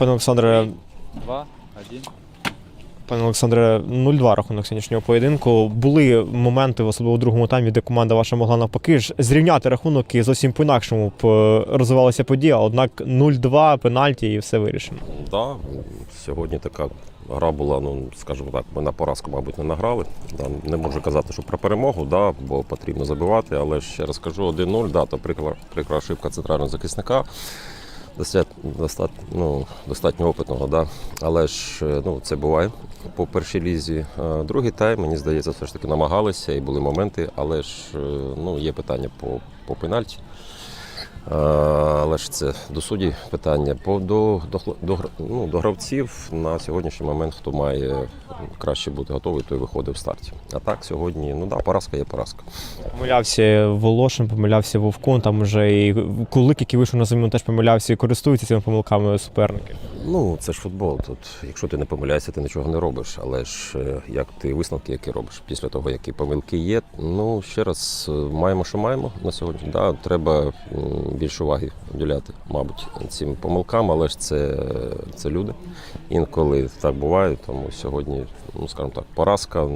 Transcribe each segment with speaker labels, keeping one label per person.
Speaker 1: Пане Олександре,
Speaker 2: Два, один.
Speaker 1: пане Олександре, 0-2 рахунок сьогоднішнього поєдинку. Були моменти, особливо у другому таймі, де команда ваша могла навпаки ж зрівняти рахунок і зовсім по-інакшому б е, розвивалася подія. Однак 0-2, пенальті і все вирішено.
Speaker 3: Да, сьогодні така гра була, ну скажімо так, ми на поразку, мабуть, не награли. Да, не можу казати, що про перемогу, да, бо потрібно забивати, але ще раз кажу, 1-0, да, то прикра, прикра ошибка центрального захисника. Достатньо, ну, достатньо опитного, да. але ж е, ну, це буває по першій лізі. Е, Другий тайм, мені здається, все ж таки намагалися і були моменти, але ж е, ну, є питання по, по пенальті. Е, Але ж це до судді питання. По до, до, до, ну, до гравців на сьогоднішній момент, хто має краще бути готовий, той виходить в старті. А так сьогодні, ну да, поразка є поразка.
Speaker 1: Помилявся Волошин, помилявся вовком, там вже і Кулик, який вийшов на заміну, теж помилявся і користується цими помилками суперники.
Speaker 3: Ну, це ж футбол. Тут, якщо ти не помиляєшся, ти нічого не робиш. Але ж е, як ти висновки, які робиш після того, які помилки є. Ну ще раз е, маємо, що маємо на сьогодні. Да, треба більше уваги уділяти, мабуть, цим помилкам, але ж це, це люди. Інколи так буває, тому сьогодні, ну скажімо так, поразка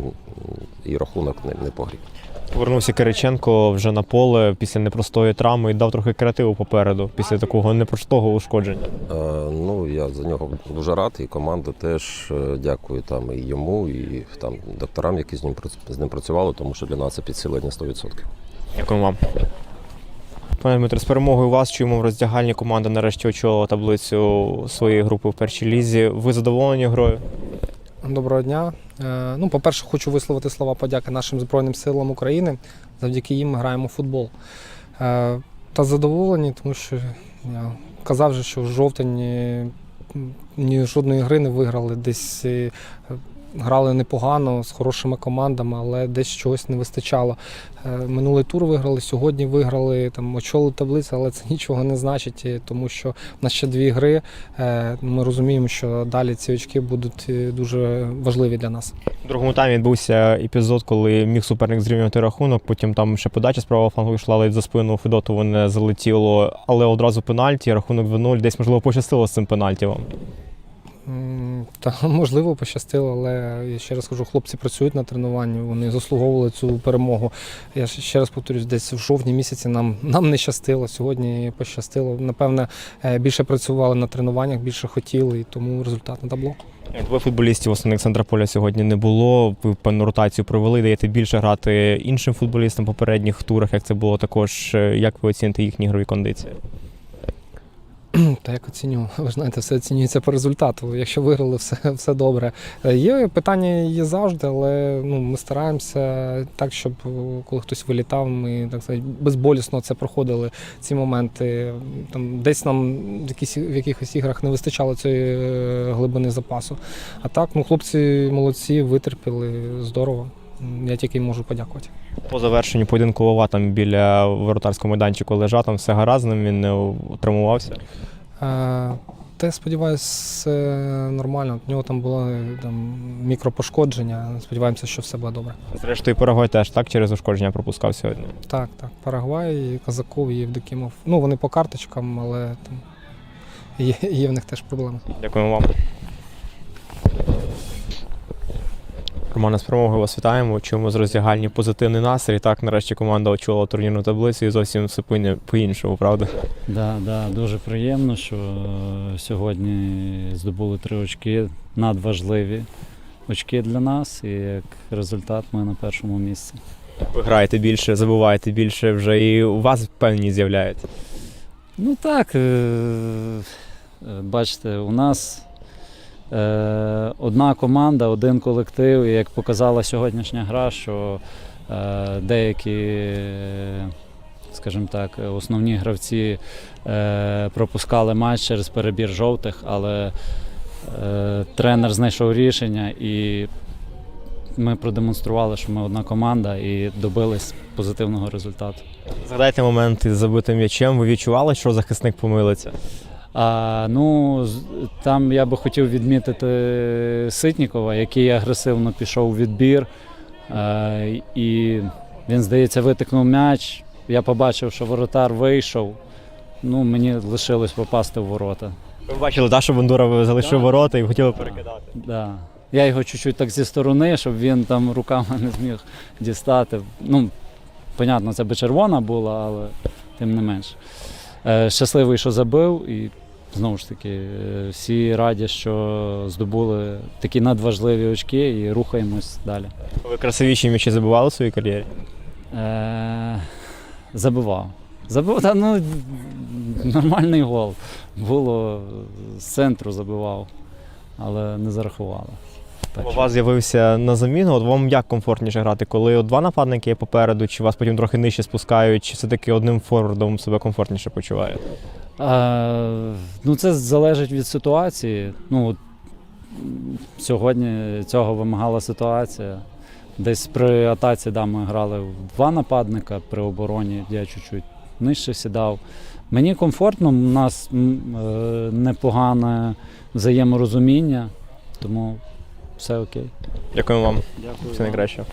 Speaker 3: і рахунок не, не по грі.
Speaker 1: Повернувся Кириченко вже на поле після непростої травми і дав трохи креативу попереду після такого непростого ушкодження.
Speaker 3: Е, Ну, я за нього дуже рад, і команда теж е, дякую там і йому, і там докторам, які з ним з ним працювали, тому що для нас це підсилення 100%.
Speaker 1: Дякую вам. Пане Дмитре, з перемогою вас чуємо в роздягальні. Команда нарешті очолила таблицю своєї групи в першій лізі. Ви задоволені грою?
Speaker 4: Доброго дня. Е, Ну, по-перше, хочу висловити слова подяки нашим Збройним силам України. Завдяки їм ми граємо в футбол. Е, Та задоволені, тому що я казав вже, що в жовтень ні жодної гри не виграли. Десь е, грали непогано з хорошими командами, але десь чогось не вистачало. Е, Минулий тур виграли, сьогодні виграли, там очолили таблицю, але це нічого не значить, е, тому що в нас ще дві гри. Е, Ми розуміємо, що далі ці очки будуть дуже важливі для нас.
Speaker 1: У другому таймі відбувся епізод, коли міг суперник зрівняти рахунок. Потім там ще подача з правого флангу йшла, але за спину Федотову не залетіло, але одразу пенальті, рахунок 2-0. Десь можливо пощастило з цим пенальті вам.
Speaker 4: Та можливо пощастило, але я ще раз кажу, хлопці працюють на тренуванні, вони заслуговували цю перемогу. Я ще- ще раз повторюсь, десь в жовтні місяці нам, нам не щастило. Сьогодні пощастило. Напевне, е, більше працювали на тренуваннях, більше хотіли, і тому результат на табло.
Speaker 1: Двоє футболістів основних центра поля сьогодні не було. Ви певну ротацію провели, даєте більше грати іншим футболістам в попередніх турах, як це було також. Е, Як ви оціните їхні ігрові кондиції?
Speaker 4: Та як оціню? Ви знаєте, все оцінюється по результату. Якщо виграли, все, все добре. Е, Є питання є завжди, але ну, ми стараємося так, щоб е, коли хтось вилітав, ми так сказати, безболісно це проходили ці моменти. Там десь нам в, якісь, в якихось іграх не вистачало цієї е, глибини запасу. А так, ну хлопці молодці, витерпіли здорово. Я тільки їм можу подякувати.
Speaker 1: По завершенню поєдинку Вова там біля воротарського майданчику лежав, там все гаразд, він не травмувався.
Speaker 4: Е, Та я сподіваюся, все нормально. У нього там було там, мікропошкодження. Сподіваємося, що все буде добре.
Speaker 1: Зрештою, Парагвай теж так через ушкодження пропускав сьогодні.
Speaker 4: Так, так. Парагвай, Казаков і Євдокімов. Ну, вони по карточкам, але там є, є в них теж проблеми.
Speaker 1: Дякуємо вам. Романе, з перемогою вас вітаємо. Чуємо з роздягальні позитивний настрій. Так, нарешті команда очолила турнірну таблицю і зовсім все по- по-іншому, правда?
Speaker 2: Да, да, дуже приємно, що е, сьогодні здобули три очки, надважливі очки для нас. І як результат ми на першому місці.
Speaker 1: Ви граєте більше, забуваєте більше вже і у вас певність з'являється.
Speaker 2: Ну так, е, е, бачите, у нас одна команда, один колектив, і як показала сьогоднішня гра, що е, деякі, е, скажімо так, основні гравці е, пропускали матч через перебір жовтих, але е, тренер знайшов рішення і ми продемонстрували, що ми одна команда і добились позитивного результату.
Speaker 1: Згадайте момент із забитим м'ячем. Ви відчували, що захисник помилиться?
Speaker 2: А, ну, там я би хотів відмітити Ситнікова, який агресивно пішов у відбір. Е, і він, здається, витикнув м'яч. Я побачив, що воротар вийшов. Ну, мені лишилось попасти в ворота.
Speaker 1: Ви бачили, да, що Бандура залишив
Speaker 2: Так.
Speaker 1: ворота і хотіли перекидати.
Speaker 2: Да. Я його чуть-чуть так зі сторони, щоб він там руками не зміг дістати. Ну, понятно, це би червона була, але тим не менш. Е, щасливий, що забив, і знову ж таки, е, всі раді, що здобули такі надважливі очки і рухаємось далі.
Speaker 1: Ви красивіші м'ячі забивали в своїй кар'єрі?
Speaker 2: Е, забивав. Забив, та, ну, нормальний гол. Було з центру забивав, але не зарахували. Так
Speaker 1: У вас з'явився на заміну. От вам як комфортніше грати, коли от два нападники є попереду, чи вас потім трохи нижче спускають, чи все-таки одним форвардом себе комфортніше почуваєте?
Speaker 2: Е, ну, це залежить від ситуації. Ну, от, сьогодні цього вимагала ситуація. Десь при атаці да, ми грали в два нападника, при обороні я чуть-чуть нижче сідав. Мені комфортно, у нас е, непогане взаєморозуміння, тому все окей.
Speaker 1: Дякую вам.
Speaker 2: Дякую.
Speaker 1: Все найкраще.